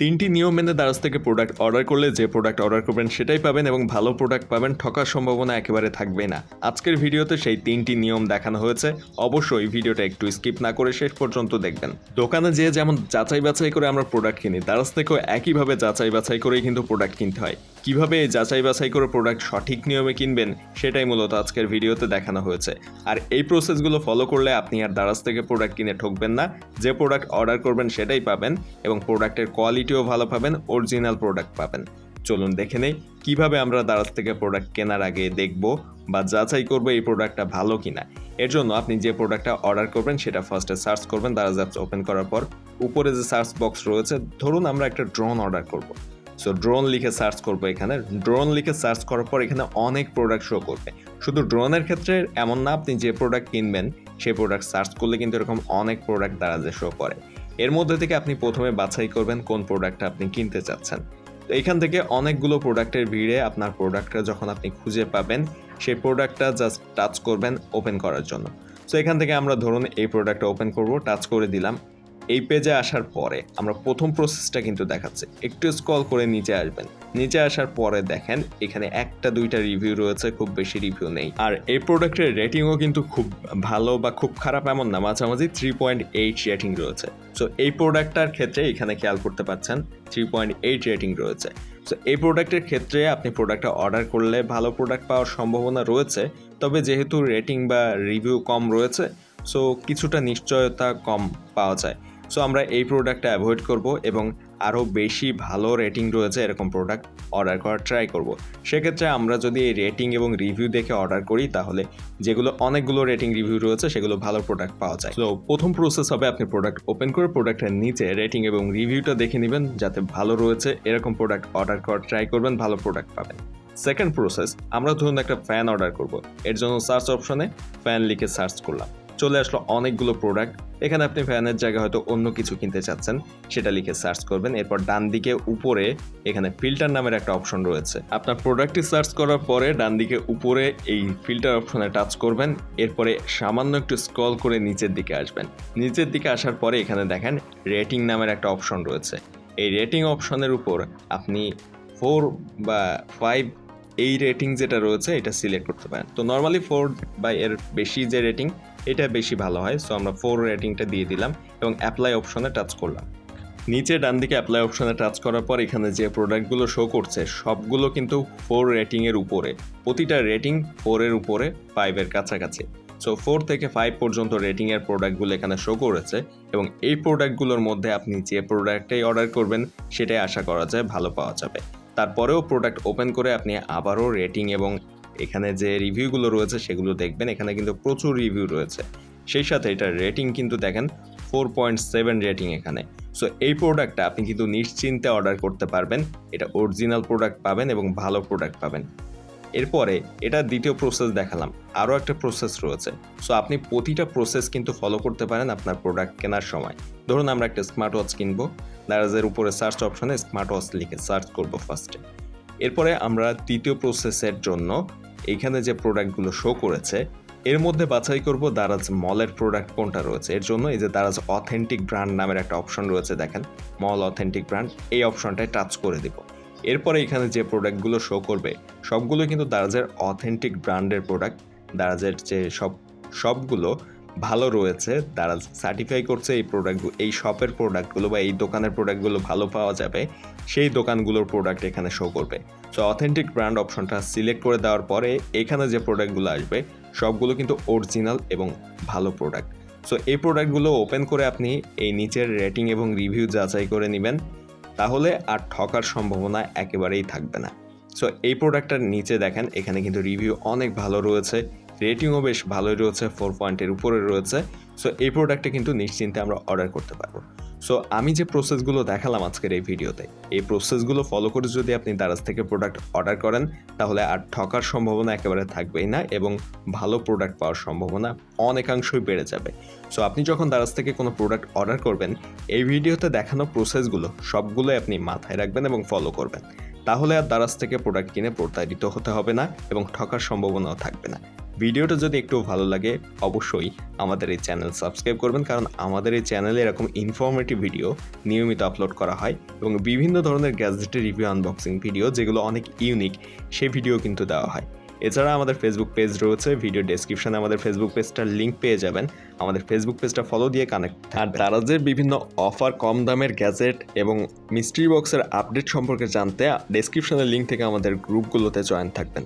তিনটি নিয়ম মেনে দারাজ থেকে প্রোডাক্ট অর্ডার করলে যে প্রোডাক্ট অর্ডার করবেন সেটাই পাবেন এবং ভালো প্রোডাক্ট পাবেন ঠকার সম্ভাবনা একেবারে থাকবে না। আজকের ভিডিওতে সেই তিনটি নিয়ম দেখানো হয়েছে। অবশ্যই ভিডিওটা একটু স্কিপ না করে শেষ পর্যন্ত দেখবেন। দোকানে যেয়ে যেমন যাচাই বাছাই করে আমরা প্রোডাক্ট কিনি দারাজ থেকেও একইভাবে যাচাই বাছাই করেই কিন্তু প্রোডাক্ট কিনতে হয়। কীভাবে যাচাই বাছাই করে প্রোডাক্ট সঠিক নিয়মে কিনবেন, সেটাই মূলত আজকের ভিডিওতে দেখানো হয়েছে। আর এই প্রসেসগুলো ফলো করলে আপনি আর দারাজ থেকে প্রোডাক্ট কিনে ঠকবেন না। যে প্রোডাক্ট অর্ডার করবেন, সেটাই পাবেন এবং প্রোডাক্টের কোয়ালিটিও ভালো পাবেন অরিজিনাল প্রোডাক্ট পাবেন। চলুন দেখে নেই, কীভাবে আমরা দারাজ থেকে প্রোডাক্ট কেনার আগে দেখব বা যাচাই করব এই প্রোডাক্টটা ভালো কিনা। এর জন্য আপনি যে প্রোডাক্টটা অর্ডার করবেন, সেটা ফার্স্টে সার্চ করবেন, দারাজ অ্যাপস ওপেন করার পর। উপরে যে সার্চ বক্স রয়েছে, ধরুন আমরা একটা ড্রোন অর্ডার করব। সো ড্রোন লিখে সার্চ করব এখানে। ড্রোন লিখে সার্চ করার পর এখানে অনেক প্রোডাক্ট শো করবে। শুধু ড্রোনের ক্ষেত্রে এমন না, আপনি যে প্রোডাক্ট কিনবেন, সেই প্রোডাক্ট সার্চ করলে কিন্তু এরকম অনেক প্রোডাক্ট দারাজে শো করে। এর মধ্যে থেকে আপনি প্রথমে বাছাই করবেন কোন প্রোডাক্টটা আপনি কিনতে চাচ্ছেন। তো এখান থেকে অনেকগুলো প্রোডাক্টের ভিড়ে আপনার প্রোডাক্টটা যখন আপনি খুঁজে পাবেন, সেই প্রোডাক্টটা জাস্ট টাচ করবেন ওপেন করার জন্য। সো এখান থেকে আমরা ধরুন এই প্রোডাক্টটা ওপেন করব টাচ করে দিলাম। এই পেজে আসার পরে আমরা প্রথম প্রসেসটা কিন্তু দেখাচ্ছে। একটু স্ক্রল করে নিচে আসবেন। নিচে আসার পরে দেখেন, এখানে একটা, দুইটা রিভিউ রয়েছে, খুব বেশি রিভিউ নেই। আর এই প্রোডাক্টের রেটিংও কিন্তু খুব ভালো বা খুব খারাপ এমন না, মাঝামাঝি থ্রি পয়েন্ট এইট রেটিং রয়েছে। সো এই প্রোডাক্টটার ক্ষেত্রে এখানে খেয়াল করতে পারছেন থ্রি পয়েন্ট এইট রেটিং রয়েছে। সো এই প্রোডাক্টের ক্ষেত্রে আপনি প্রোডাক্টটা অর্ডার করলে ভালো প্রোডাক্ট পাওয়ার সম্ভাবনা রয়েছে, তবে যেহেতু রেটিং বা রিভিউ কম রয়েছে সো কিছুটা নিশ্চয়তা কম পাওয়া যায়। সো আমরা এই প্রোডাক্টটা অ্যাভয়েড করব এবং আরও বেশি ভালো রেটিং রয়েছে এরকম প্রোডাক্ট অর্ডার করার ট্রাই করব। সেক্ষেত্রে আমরা যদি এই রেটিং এবং রিভিউ দেখে অর্ডার করি, তাহলে যেগুলো অনেকগুলো রেটিং রিভিউ রয়েছে, সেগুলো ভালো প্রোডাক্ট পাওয়া যায়। তো প্রথম প্রসেস হবে আপনি প্রোডাক্ট ওপেন করে প্রোডাক্টের নিচে রেটিং এবং রিভিউটা দেখে নেবেন, যাতে ভালো রয়েছে, এরকম প্রোডাক্ট অর্ডার করার ট্রাই করবেন, ভালো প্রোডাক্ট পাবেন। সেকেন্ড প্রসেস আমরা ধরুন একটা ফ্যান অর্ডার করব। এর জন্য সার্চ অপশনে ফ্যান লিখে সার্চ করলাম। চলে আসলো অনেকগুলো প্রোডাক্ট এখানে আপনি ফ্যানের জায়গায় হয়তো অন্য কিছু কিনতে চাচ্ছেন, সেটা লিখে সার্চ করবেন। এরপর ডান দিকে উপরে এখানে ফিল্টার নামের একটা অপশন রয়েছে। আপনার প্রোডাক্টটি সার্চ করার পরে ডান দিকে উপরে এই ফিল্টার অপশনে টাচ করবেন। এরপরে সামান্য একটু স্ক্রল করে নিচের দিকে আসবেন। নিচের দিকে আসার পরে এখানে দেখেন রেটিং নামের একটা অপশন রয়েছে। এই রেটিং অপশনের উপর আপনি ফোর বা ফাইভ এই রেটিং যেটা রয়েছে, এটা সিলেক্ট করতে পারেন। তো নর্মালি ফোর বা এর বেশি যে রেটিং এটা বেশি ভালো হয়। সো আমরা ফোর রেটিংটা দিয়ে দিলাম এবং অ্যাপ্লাই অপশনে টাচ করলাম। নিচে ডান দিকে অ্যাপ্লাই অপশনে টাচ করার পর এখানে যে প্রোডাক্টগুলো শো করছে, সবগুলো কিন্তু ফোর রেটিংয়ের উপরে। প্রতিটা রেটিং ফোরের উপরে ফাইভের কাছাকাছি। সো ফোর থেকে ফাইভ পর্যন্ত রেটিংয়ের প্রোডাক্টগুলো এখানে শো করেছে এবং এই প্রোডাক্টগুলোর মধ্যে আপনি যে প্রোডাক্টটাই অর্ডার করবেন, সেটাই আশা করা যায় ভালো পাওয়া যাবে। তারপরেও প্রোডাক্ট ওপেন করে আপনি আবারও রেটিং এবং এখানে যে রিভিউগুলো রয়েছে সেগুলো দেখবেন। এখানে কিন্তু প্রচুর রিভিউ রয়েছে। সেই সাথে এটার রেটিং কিন্তু দেখেন, ফোর পয়েন্ট সেভেন রেটিং এখানে। সো এই প্রোডাক্টটা আপনি কিন্তু নিশ্চিন্তে অর্ডার করতে পারবেন। এটা অরিজিনাল প্রোডাক্ট পাবেন এবং ভালো প্রোডাক্ট পাবেন। এরপরে এটা দ্বিতীয় প্রসেস দেখালাম। আরও একটা প্রসেস রয়েছে। সো আপনি প্রতিটা প্রসেস কিন্তু ফলো করতে পারেন আপনার প্রোডাক্ট কেনার সময়। ধরুন আমরা একটা স্মার্ট ওয়াচ কিনবো। দারাজের উপরে সার্চ অপশনে স্মার্ট ওয়াচ লিখে সার্চ করব ফার্স্টে। এরপরে আমরা তৃতীয় প্রসেসের জন্য এইখানে যে প্রোডাক্টগুলো শো করেছে, এর মধ্যে বাছাই করব দারাজ মলের প্রোডাক্ট কোনটা রয়েছে। এর জন্য এই যে দারাজ অথেন্টিক ব্র্যান্ড নামের একটা অপশন রয়েছে, দেখেন, মল অথেন্টিক ব্র্যান্ড এই অপশনটায় টাচ করে দিব। এরপরে এখানে যে প্রোডাক্টগুলো শো করবে সবগুলো কিন্তু দারাজের অথেন্টিক ব্র্যান্ডের প্রোডাক্ট দারাজের যে সব, সবগুলো ভালো রয়েছে। তারা সার্টিফাই করছে এই প্রোডাক্টগুলো এই শপের প্রোডাক্টগুলো বা এই দোকানের প্রোডাক্টগুলো ভালো পাওয়া যাবে। সেই দোকানগুলোর প্রোডাক্ট এখানে শো করবে। সো অথেন্টিক ব্র্যান্ড অপশনটা সিলেক্ট করে দেওয়ার পরে এখানে যে প্রোডাক্টগুলো আসবে, সবগুলো কিন্তু অরিজিনাল এবং ভালো প্রোডাক্ট সো এই প্রোডাক্টগুলো ওপেন করে আপনি এই নিচের রেটিং এবং রিভিউ যাচাই করে নেবেন। তাহলে আর ঠকার সম্ভাবনা একেবারেই থাকবে না। সো এই প্রোডাক্টটার নিচে দেখেন, এখানে কিন্তু রিভিউ অনেক ভালো রয়েছে। রেটিংও বেশ ভালোই রয়েছে ফোর পয়েন্টের উপরে রয়েছে। সো এই প্রোডাক্টটা কিন্তু নিশ্চিন্তে আমরা অর্ডার করতে পারব। সো আমি যে প্রসেসগুলো দেখালাম আজকের এই ভিডিওতে, এই প্রসেসগুলো ফলো করে যদি আপনি দারাজ থেকে প্রোডাক্ট অর্ডার করেন, তাহলে আর ঠকার সম্ভাবনা একেবারে থাকবেই না এবং ভালো প্রোডাক্ট পাওয়ার সম্ভাবনা অনেকাংশই বেড়ে যাবে। সো আপনি যখন দারাজ থেকে কোনো প্রোডাক্ট অর্ডার করবেন, এই ভিডিওতে দেখানো প্রসেসগুলো সবগুলোই আপনি মাথায় রাখবেন এবং ফলো করবেন। তাহলে আর দারাজ থেকে প্রোডাক্ট কিনে প্রতারিত হতে হবে না এবং ঠকার সম্ভাবনাও থাকবে না। ভিডিওটা যদি একটু ভালো লাগে, অবশ্যই আমাদের এই চ্যানেল সাবস্ক্রাইব করবেন, কারণ আমাদের এই চ্যানেলে এরকম ইনফরমেটিভ ভিডিও নিয়মিত আপলোড করা হয় এবং বিভিন্ন ধরনের গ্যাজেটের রিভিউ আনবক্সিং ভিডিও যেগুলো অনেক ইউনিক সেই ভিডিও কিন্তু দেওয়া হয়। এছাড়া আমাদের ফেসবুক পেজ রয়েছে ভিডিও ডেসক্রিপশানে আমাদের ফেসবুক পেজটার লিঙ্ক পেয়ে যাবেন। আমাদের ফেসবুক পেজটা ফলো দিয়ে কানেক্ট আর দারাজের বিভিন্ন অফার কম দামের গ্যাজেট এবং মিস্ট্রি বক্সের আপডেট সম্পর্কে জানতে ডেসক্রিপশনের লিঙ্ক থেকে আমাদের গ্রুপগুলোতে জয়েন থাকবেন।